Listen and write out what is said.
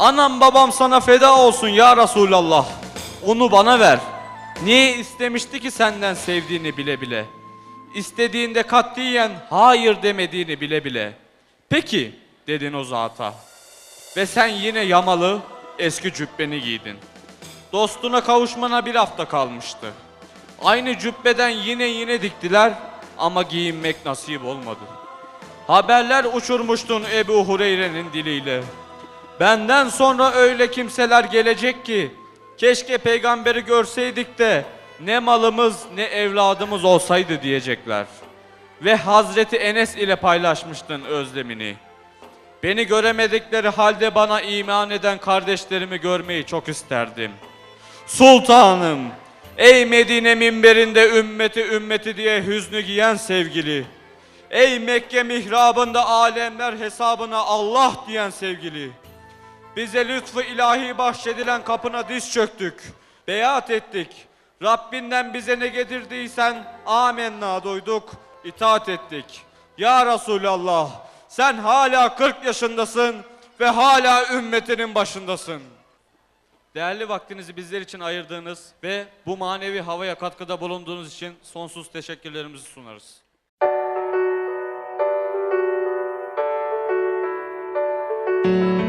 Anam babam sana feda olsun ya Resulallah. Onu bana ver. Niye istemişti ki senden sevdiğini bile bile? İstediğinde katiyen hayır demediğini bile bile. Peki dedin o zata. Ve sen yine yamalı eski cübbeni giydin. Dostuna kavuşmana bir hafta kalmıştı. Aynı cübbeden yine yine diktiler ama giyinmek nasip olmadı. Haberler uçurmuştun Ebu Hureyre'nin diliyle. Benden sonra öyle kimseler gelecek ki keşke peygamberi görseydik de ne malımız ne evladımız olsaydı diyecekler. Ve Hazreti Enes ile paylaşmıştın özlemini. Beni göremedikleri halde bana iman eden kardeşlerimi görmeyi çok isterdim. Sultanım, ey Medine minberinde ümmeti ümmeti diye hüznü giyen sevgili. Ey Mekke mihrabında alemler hesabına Allah diyen sevgili. Bize lütfu ilahi bahşedilen kapına diz çöktük. Beyat ettik. Rabbinden bize ne getirdiysen amenna duyduk, itaat ettik. Ya Resulallah sen hala 40 yaşındasın ve hala ümmetinin başındasın. Değerli vaktinizi bizler için ayırdığınız ve bu manevi havaya katkıda bulunduğunuz için sonsuz teşekkürlerimizi sunarız. Müzik